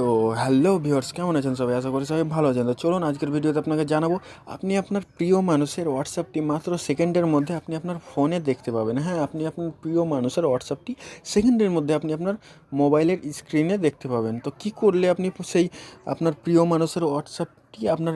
তো hello viewers কেমন আছেন সবাই? আশা করি সবাই ভালো আছেন। তো চলুন আজকের ভিডিওতে আপনাকে জানাব, আপনি আপনার প্রিয় মানুষের হোয়াটসঅ্যাপটি মাত্র সেকেন্ডের মধ্যে আপনি আপনার ফোনে দেখতে পাবেন। হ্যাঁ আপনি আপনার প্রিয় মানুষের হোয়াটসঅ্যাপটি সেকেন্ডের মধ্যে আপনি আপনার মোবাইলের স্ক্রিনে দেখতে পাবেন। তো কি করলে আপনি সেই আপনার প্রিয় মানুষের হোয়াটসঅ্যাপটি আপনার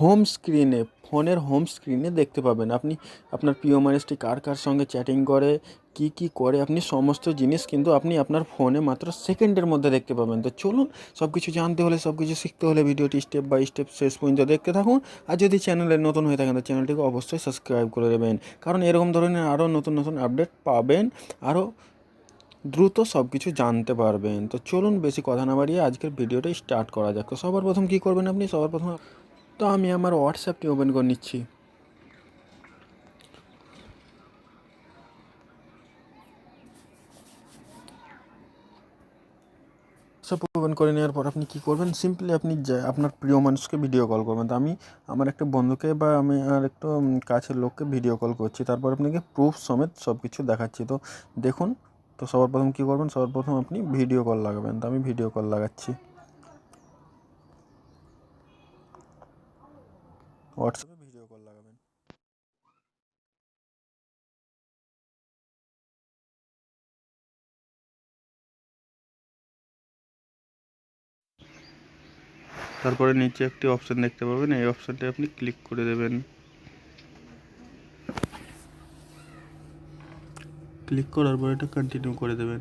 হোম স্ক্রিনে ফোনের হোম স্ক্রিনে দেখতে পাবেন। আপনি আপনার প্রিয় মানুষটি কার কার সঙ্গে চ্যাটিং করে, কি কি করে, আপনি সমস্ত জিনিস কিন্তু আপনি আপনার ফোনে মাত্র সেকেন্ডের মধ্যে দেখতে পাবেন। তো চলুন সব কিছু জানতে হলে সব কিছু শিখতে হলে ভিডিওটি স্টেপ বাই স্টেপ শেষ পর্যন্ত দেখতে থাকুন। আর যদি চ্যানেলে নতুন হয়ে থাকেন, তো চ্যানেলটিকে অবশ্যই সাবস্ক্রাইব করে দেবেন। কারণ এরকম ধরনের আরও নতুন নতুন আপডেট পাবেন আরও দ্রুত সব কিছু জানতে পারবেন। তো চলুন বেশি কথা না বাড়িয়ে আজকের ভিডিওটা স্টার্ট করা যাক। তো সবার প্রথম কী করবেন আপনি? সবার প্রথম তো আমি আমার হোয়াটসঅ্যাপটি ওপেন করে নিচ্ছি। সব ওপেন করে নেওয়ার পর আপনি কী করবেন? সিম্পলি আপনি আপনার প্রিয় মানুষকে ভিডিও কল করবেন। তো আমি আমার একটা বন্ধুকে বা আমি আর একটু কাছের লোককে ভিডিও কল করছি। তারপর আপনাকে প্রুফ সমেত সব কিছু দেখাচ্ছি। তো দেখুন, তো সবার প্রথম কী করবেন? সবার প্রথম আপনি ভিডিও কল লাগাবেন। তো আমি ভিডিও কল লাগাচ্ছি। হোয়াটসঅ্যাপে। ভিডিও কল লাগাবেন তারপরে নিচে একটি অপশান দেখতে পাবেন। এই অপশানটা আপনি ক্লিক করে দেবেন। ক্লিক করার পর এটা কন্টিনিউ করে দেবেন।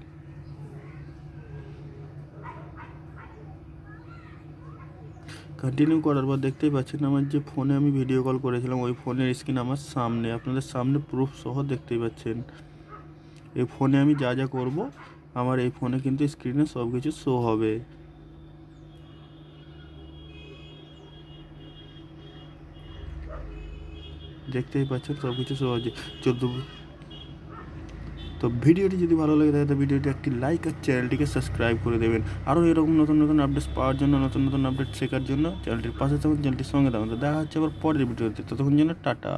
কন্টিনিউ করার পর দেখতেই পাচ্ছেন আমার যে ফোনে আমি ভিডিও কল করেছিলাম, ওই ফোনের স্ক্রিন আমার সামনে, আপনাদের সামনে প্রুফ সহ দেখতেই পাচ্ছেন। এই ফোনে আমি যা যা করব, আমার এই ফোনে কিন্তু স্ক্রিনে সব কিছু শো হবে। দেখতেই পাচ্ছেন সব কিছু শো হচ্ছে। চোদ্দ তো ভিডিওটি যদি ভালো লাগে থাকে তো ভিডিওটি একটি লাইক আর চ্যানেলটিকে সাবস্ক্রাইব করে দেবেন। আরও এরকম নতুন নতুন আপডেটস পাওয়ার জন্য, নতুন নতুন আপডেট শেখার জন্য চ্যানেলটির পাশে থাকুন, চ্যানেলটির সঙ্গে থাকুন। তো দেখা হচ্ছে আবার পরের ভিডিওতে। ততক্ষণ জন্য টাটা।